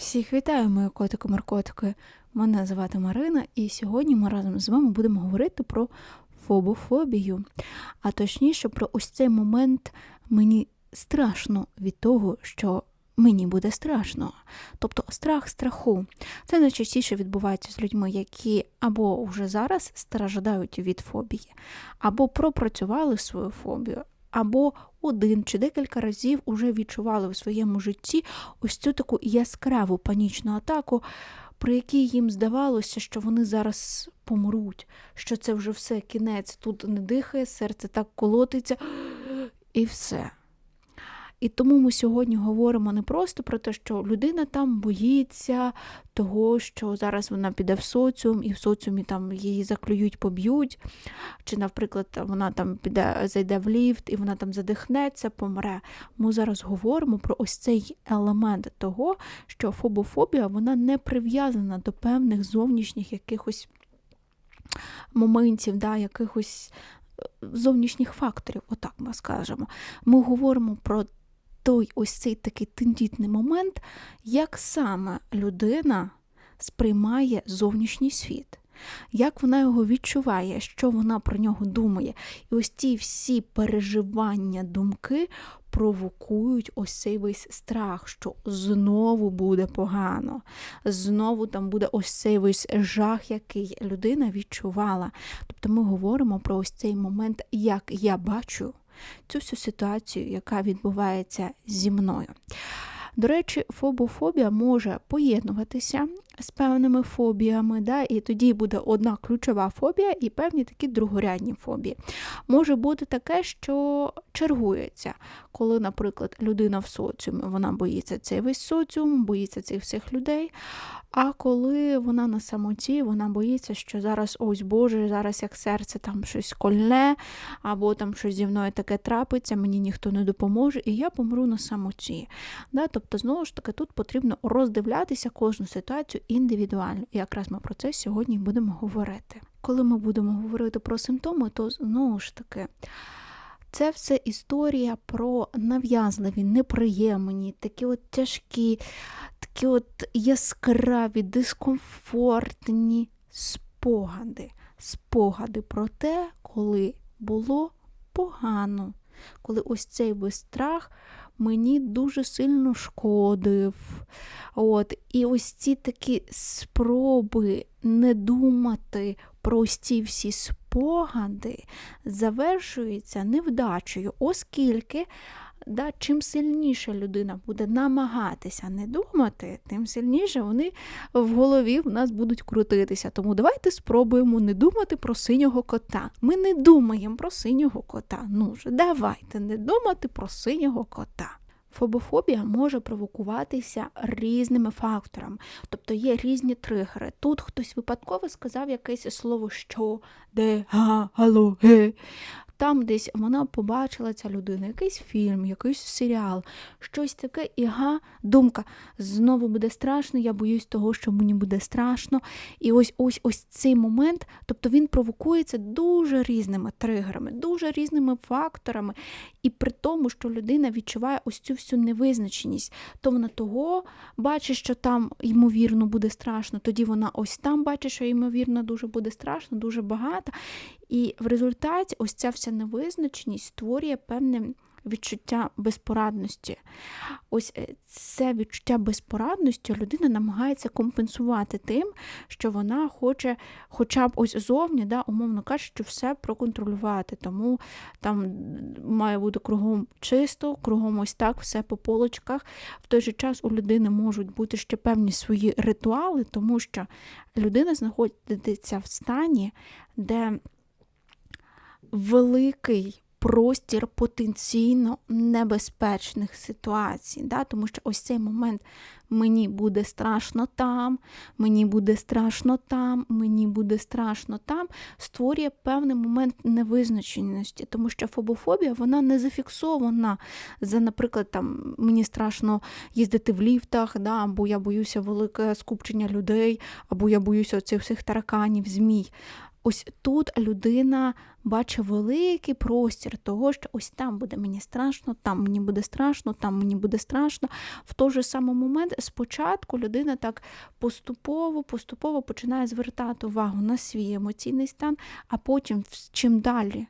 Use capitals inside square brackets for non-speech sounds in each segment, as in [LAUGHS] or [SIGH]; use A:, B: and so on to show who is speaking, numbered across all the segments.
A: Всіх вітаю, мої котики-маркотики. Мене звати Марина, і сьогодні ми разом з вами будемо говорити про фобофобію. А точніше, про ось цей момент мені страшно від того, що мені буде страшно. Тобто страх страху. Це найчастіше відбувається з людьми, які або вже зараз страждають від фобії, або пропрацювали свою фобію, або один чи декілька разів уже відчували в своєму житті ось цю таку яскраву панічну атаку, при якій їм здавалося, що вони зараз помруть, що це вже все кінець, тут не дихає, серце так колотиться, і все. І тому ми сьогодні говоримо не просто про те, що людина там боїться того, що зараз вона піде в соціум, і в соціумі там її заклюють, поб'ють, чи, наприклад, вона там піде, зайде в ліфт і вона там задихнеться, помре. Ми зараз говоримо про ось цей елемент того, що фобофобія вона не прив'язана до певних зовнішніх якихось моментів, да, якихось е, зовнішніх факторів, отак ми скажемо. Ми говоримо про той ось цей такий тендітний момент, як саме людина сприймає зовнішній світ, як вона його відчуває, що вона про нього думає. І ось ті всі переживання, думки провокують ось цей весь страх, що знову буде погано, знову там буде ось цей весь жах, який людина відчувала. Тобто ми говоримо про ось цей момент, як я бачу цю всю ситуацію, яка відбувається зі мною. До речі, фобофобія може поєднуватися з певними фобіями, да, і тоді буде одна ключова фобія і певні такі другорядні фобії. Може бути таке, що чергується, коли, наприклад, людина в соціумі вона боїться цей весь соціум, боїться цих всіх людей. А коли вона на самоті, вона боїться, що зараз, ось Боже, зараз як серце там щось кольне, або там щось зі мною таке трапиться, мені ніхто не допоможе, і я помру на самоті. Да? Тобто, знову ж таки, тут потрібно роздивлятися кожну ситуацію індивідуально. І якраз ми про це сьогодні будемо говорити. Коли ми будемо говорити про симптоми, то знову ж таки. Це все історія про нав'язливі, неприємні, такі от тяжкі, такі от яскраві, дискомфортні спогади. Спогади про те, коли було погано, коли ось цей весь страх мені дуже сильно шкодив. От, І ось ці такі спроби не думати про ці всі спогади завершуються невдачею, оскільки да, чим сильніше людина буде намагатися не думати, тим сильніше вони в голові в нас будуть крутитися. Тому давайте спробуємо не думати про синього кота. Ми не думаємо про синього кота. Ну ж, давайте не думати про синього кота. Фобофобія може провокуватися різними факторами, тобто є різні тригери. Тут хтось випадково сказав якесь слово що, де, га, гало, ге. Там десь вона побачила ця людина, якийсь фільм, якийсь серіал, щось таке, і га, думка, знову буде страшно, я боюсь того, що мені буде страшно. І ось ось ось цей момент, тобто він провокується дуже різними тригерами, дуже різними факторами. І при тому, що людина відчуває ось цю всю невизначеність, то вона того бачить, що там, ймовірно, буде страшно, тоді вона ось там бачить, що, ймовірно, дуже буде страшно, дуже багато. І в результаті ось ця вся невизначеність створює певне відчуття безпорадності. Ось е, це відчуття безпорадності людина намагається компенсувати тим, що вона хоче, хоча б ось зовні, да, умовно кажучи, що все проконтролювати. Тому там має бути кругом чисто, кругом ось так, все по полочках. В той же час у людини можуть бути ще певні свої ритуали, тому що людина знаходиться в стані, де великий простір потенційно небезпечних ситуацій. Да? Тому що ось цей момент мені буде страшно там, мені буде страшно там, мені буде страшно там, створює певний момент невизначеності, тому що фобофобія вона не зафіксована за, наприклад, там мені страшно їздити в ліфтах, да? або я боюся велике скупчення людей, або я боюся оцих всіх тараканів, змій ось тут людина бачить великий простір того, що ось там буде мені страшно, там мені буде страшно, там мені буде страшно. В той же самий момент спочатку людина так поступово, поступово починає звертати увагу на свій емоційний стан, а потім чим далі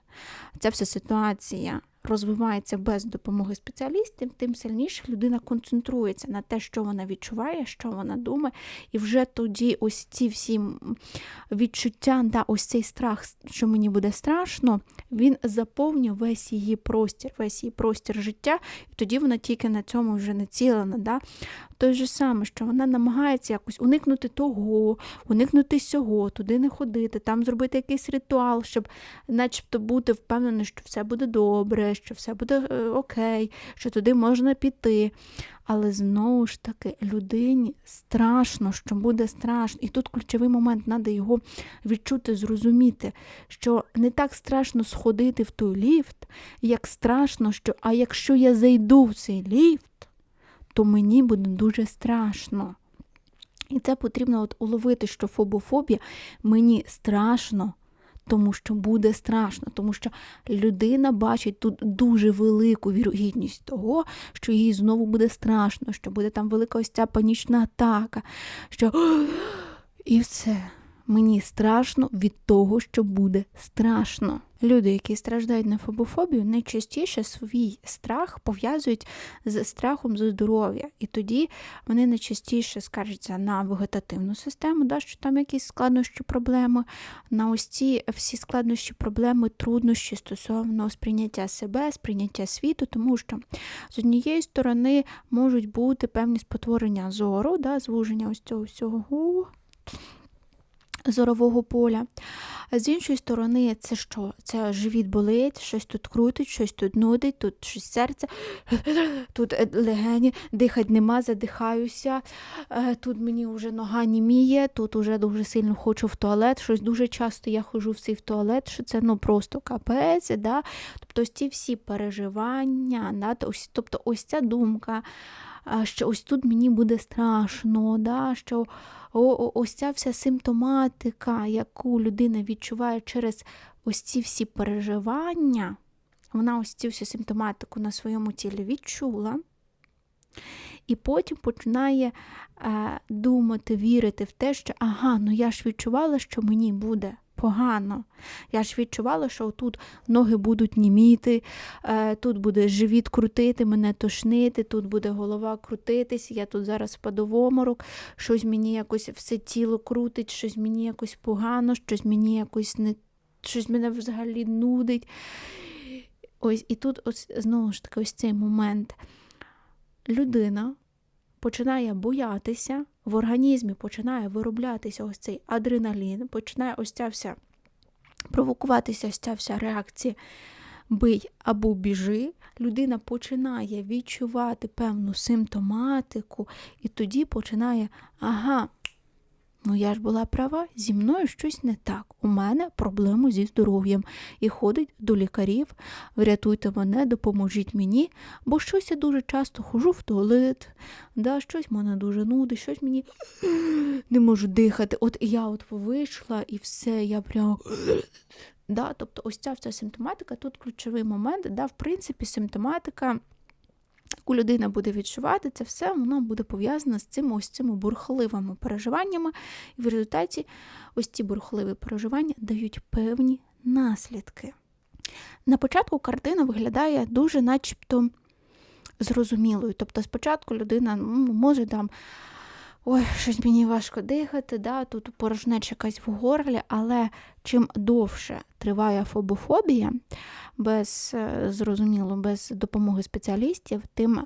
A: ця вся ситуація розвивається без допомоги спеціалістів, тим сильніше людина концентрується на те, що вона відчуває, що вона думає, і вже тоді ось ці всі відчуття, да, ось цей страх, що мені буде страшно, він заповнює весь її простір, весь її простір життя, і тоді вона тільки на цьому вже націлена. Да? Той же саме, що вона намагається якось уникнути того, уникнути сього, туди не ходити, там зробити якийсь ритуал, щоб начебто бути впевненою, що все буде добре, що все буде е, окей, що туди можна піти. Але знову ж таки людині страшно, що буде страшно. І тут ключовий момент, треба його відчути, зрозуміти, що не так страшно сходити в той ліфт, як страшно, що а якщо я зайду в цей ліфт, то мені буде дуже страшно. І це потрібно от уловити, що фобофобія мені страшно, тому що буде страшно, тому що людина бачить тут дуже велику вірогідність того, що їй знову буде страшно, що буде там велика ось ця панічна атака, що і все. Мені страшно від того, що буде страшно. Люди, які страждають на фобофобію, найчастіше свій страх пов'язують з страхом за здоров'я. І тоді вони найчастіше скаржаться на вегетативну систему, да, що там якісь складнощі, проблеми, на ось ці всі складнощі, проблеми, труднощі стосовно сприйняття себе, сприйняття світу, тому що з однієї сторони можуть бути певні спотворення зору, да, звуження ось цього всього зорового поля. А З іншої сторони, це що? Це живіт болить, щось тут крутить, щось тут нудить, тут щось серце, [LAUGHS] тут е, легені, дихать нема, задихаюся. Е, тут мені вже нога німіє, тут вже дуже сильно хочу в туалет. Щось дуже часто я ходжу в цей в туалет, що це ну просто капець. Да? Тобто ось ці всі переживання, да? тобто ось ця думка, що ось тут мені буде страшно, да? що ось ця вся симптоматика, яку людина відчуває через ось ці всі переживання, вона ось цю всю симптоматику на своєму тілі відчула. І потім починає е, думати, вірити в те, що ага, ну я ж відчувала, що мені буде погано. Я ж відчувала, що тут ноги будуть німіти, е, тут буде живіт крутити, мене тошнити, тут буде голова крутитись, я тут зараз впаду в оморок, щось мені якось все тіло крутить, щось мені якось погано, щось мені якось не щось мене взагалі нудить. Ось І тут ось знову ж таки ось цей момент. Людина починає боятися, в організмі починає вироблятися ось цей адреналін, починає ось ця вся провокуватися ось ця вся реакція бий або біжи, людина починає відчувати певну симптоматику, і тоді починає, ага, Ну, я ж була права, зі мною щось не так. У мене проблеми зі здоров'ям. І ходить до лікарів, врятуйте мене, допоможіть мені, бо щось я дуже часто хожу в туалет, да, щось мене дуже нудить, щось мені [CLEARS THROAT] не можу дихати. От я от вийшла і все, я прям. [CLEARS THROAT] Да, Тобто ось ця вся симптоматика, тут ключовий момент, да, в принципі, симптоматика яку людина буде відчувати, це все воно буде пов'язане з цими ось цими бурхливими переживаннями, і в результаті ось ці бурхливі переживання дають певні наслідки. На початку картина виглядає дуже начебто зрозумілою. Тобто, спочатку людина може там. Ой, щось мені важко дихати, да, тут порожнеча якась в горлі, але чим довше триває фобофобія, без е, зрозуміло, без допомоги спеціалістів, тим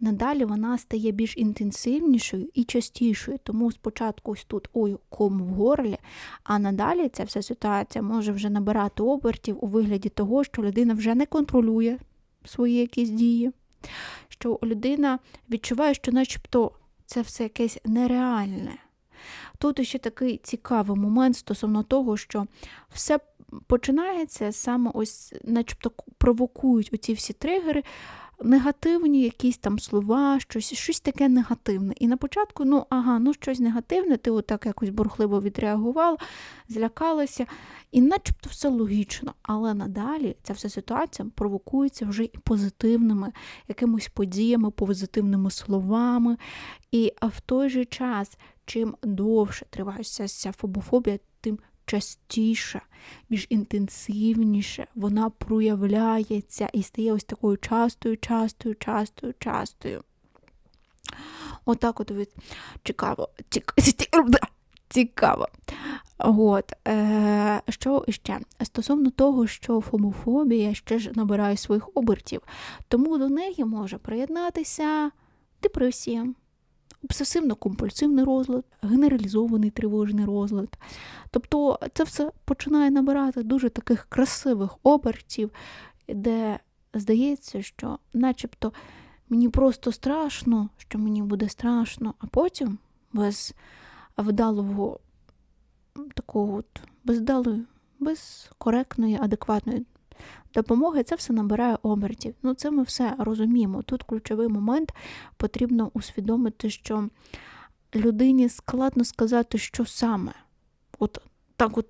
A: надалі вона стає більш інтенсивнішою і частішою. Тому спочатку ось тут ой, ком в горлі, а надалі ця вся ситуація може вже набирати обертів у вигляді того, що людина вже не контролює свої якісь дії, що людина відчуває, що начебто це все якесь нереальне. Тут ще такий цікавий момент стосовно того, що все починається саме ось, начебто провокують оці всі тригери негативні якісь там слова, щось щось таке негативне. І на початку, ну, ага, ну щось негативне, ти отак якось бурхливо відреагувала, злякалася, і начебто все логічно. Але надалі ця вся ситуація провокується вже і позитивними якимось подіями, позитивними словами. І в той же час, чим довше триває ця фобофобія, тим частіше, більш інтенсивніше вона проявляється і стає ось такою частою, частою, частою, частою. Отак от, от цікаво. [LAUGHS] Цікаво. От. Е, Що ще? Стосовно того, що фомофобія ще ж набирає своїх обертів, тому до неї може приєднатися депресія, обсесивно-компульсивний розлад, генералізований тривожний розлад. Тобто це все починає набирати дуже таких красивих обертів, де здається, що начебто мені просто страшно, що мені буде страшно, а потім без вдалого такого от, бездалої, без коректної, адекватної допомоги, це все набирає обертів. Ну, це ми все розуміємо. Тут ключовий момент потрібно усвідомити, що людині складно сказати, що саме. От так от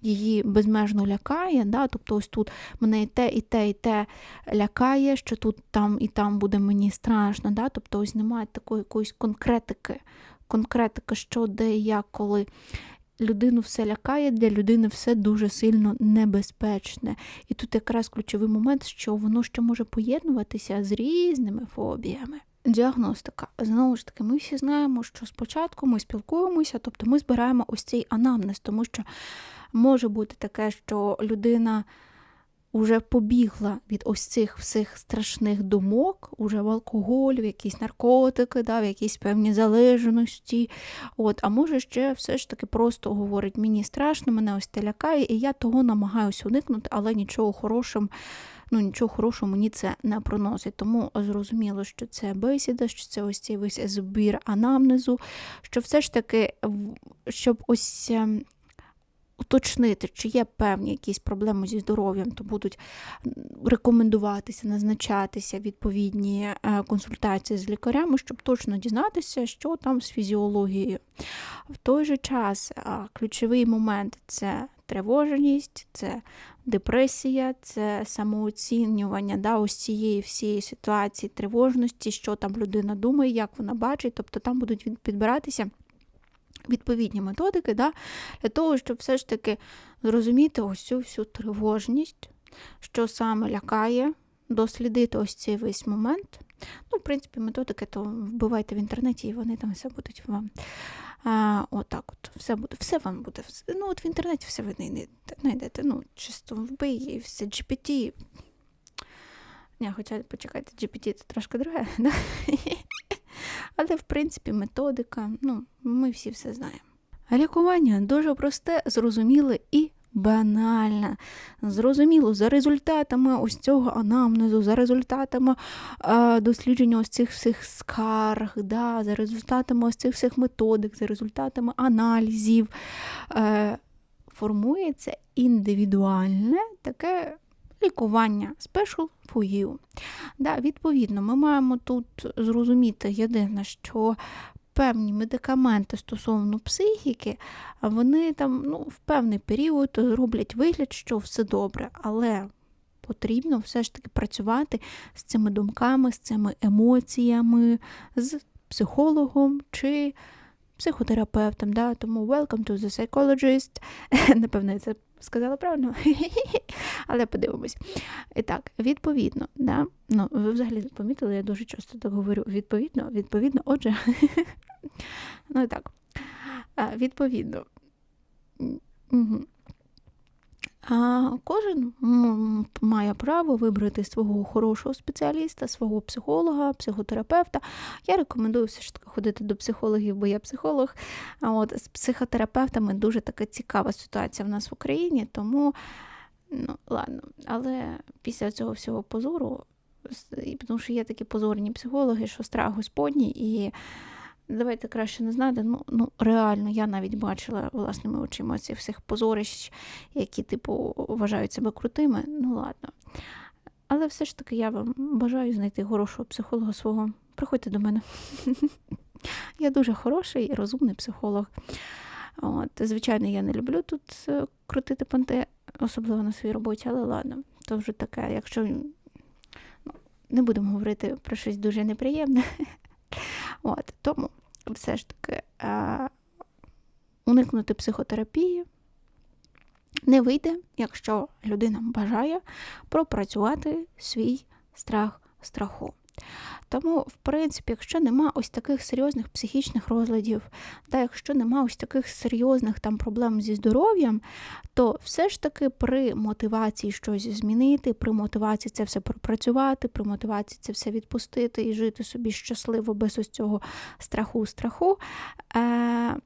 A: її безмежно лякає. Да? Тобто ось тут мене і те, і те, і те лякає, що тут там і там буде мені страшно. Да? Тобто ось немає такої якоїсь конкретики, конкретика, що де як, коли людину все лякає, для людини все дуже сильно небезпечне. І тут якраз ключовий момент, що воно ще може поєднуватися з різними фобіями. Діагностика. Знову ж таки, ми всі знаємо, що спочатку ми спілкуємося, тобто ми збираємо ось цей анамнез, тому що може бути таке, що людина уже побігла від ось цих всіх страшних думок, уже в алкоголь, в якісь наркотики, да, в якісь певні залежності. От, А може ще все ж таки просто говорить, мені страшно, мене ось те лякає, і я того намагаюся уникнути, але нічого хорошого. Ну, нічого хорошого мені це не проносить. Тому зрозуміло, що це бесіда, що це ось цей весь збір анамнезу, що все ж таки, щоб ось ем, уточнити, чи є певні якісь проблеми зі здоров'ям, то будуть рекомендуватися, назначатися відповідні е, консультації з лікарями, щоб точно дізнатися, що там з фізіологією. В той же час ключовий момент це тривоженість, це депресія, це самооцінювання да, ось цієї всієї ситуації, тривожності, що там людина думає, як вона бачить, тобто там будуть підбиратися відповідні методики, да, для того, щоб все ж таки зрозуміти ось цю всю тривожність, що саме лякає, дослідити ось цей весь момент. Ну, в принципі, методики, то вбивайте в інтернеті, і вони там все будуть вам. А, Отак от, все буде, все вам буде. Ну, от в інтернеті все ви знайдете. Ну, чисто вбий і все GPT. Ні, хоча почекайте, GPT це трошки друге, [LAUGHS] да? Але, в принципі, методика, ну, ми всі все знаємо. Лікування дуже просте, зрозуміле і банальне. Зрозуміло, за результатами ось цього анамнезу, за результатами е, дослідження ось цих всіх скарг, да, за результатами ось цих всіх методик, за результатами аналізів. Е, Формується індивідуальне таке лікування Special for you. Да, Відповідно, ми маємо тут зрозуміти єдине, що певні медикаменти стосовно психіки, вони там ну, в певний період роблять вигляд, що все добре, але потрібно все ж таки працювати з цими думками, з цими емоціями, з психологом чи психотерапевтом. Да? Тому welcome to the psychologist. [LAUGHS] Напевно, це сказала правильно, [LAUGHS] але подивимось. І так, відповідно, да? ну, ви взагалі помітили, я дуже часто так говорю. Відповідно, відповідно, отже, [LAUGHS] ну і так, відповідно. Угу. А Кожен має право вибрати свого хорошого спеціаліста, свого психолога, психотерапевта. Я рекомендую все ж таки ходити до психологів, бо я психолог. А от З психотерапевтами дуже така цікава ситуація в нас в Україні, тому ну, ладно. Але після цього всього позору, тому що є такі позорні психологи, що страх Господній і. Давайте краще не знати. Ну, ну реально, я навіть бачила власними очима цих всіх позорищ, які, типу, вважають себе крутими. Ну, ладно. але все ж таки я вам бажаю знайти хорошого психолога свого. Приходьте до мене. [LAUGHS] Я дуже хороший і розумний психолог. От, Звичайно, я не люблю тут е, крутити понти, особливо на своїй роботі, але ладно, то вже таке, якщо ну, не будемо говорити про щось дуже неприємне. [LAUGHS] От, Тому все ж таки е, уникнути психотерапії не вийде, якщо людина бажає пропрацювати свій страх страху. Тому, в принципі, якщо нема ось таких серйозних психічних розладів, та якщо нема ось таких серйозних там проблем зі здоров'ям, то все ж таки при мотивації щось змінити, при мотивації це все пропрацювати, при мотивації це все відпустити і жити собі щасливо без ось цього страху, страху. Е-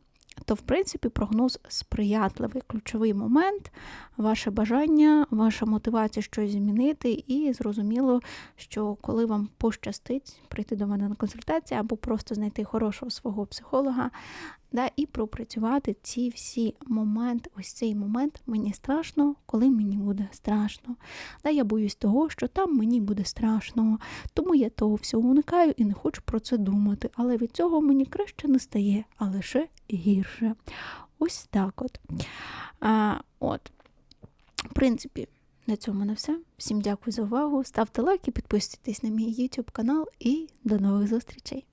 A: то, в принципі, прогноз сприятливий. Ключовий момент, ваше бажання, ваша мотивація щось змінити, і зрозуміло, що коли вам пощастить прийти до мене на консультацію або просто знайти хорошого свого психолога, да, і пропрацювати ці всі моменти. Ось цей момент мені страшно, коли мені буде страшно. Да, Я боюсь того, що там мені буде страшно, тому я того всього уникаю і не хочу про це думати. Але від цього мені краще не стає, а лише гірше. Ось так от. А, от. В принципі, на цьому на все. Всім дякую за увагу. Ставте лайки, підписуйтесь на мій YouTube канал і до нових зустрічей!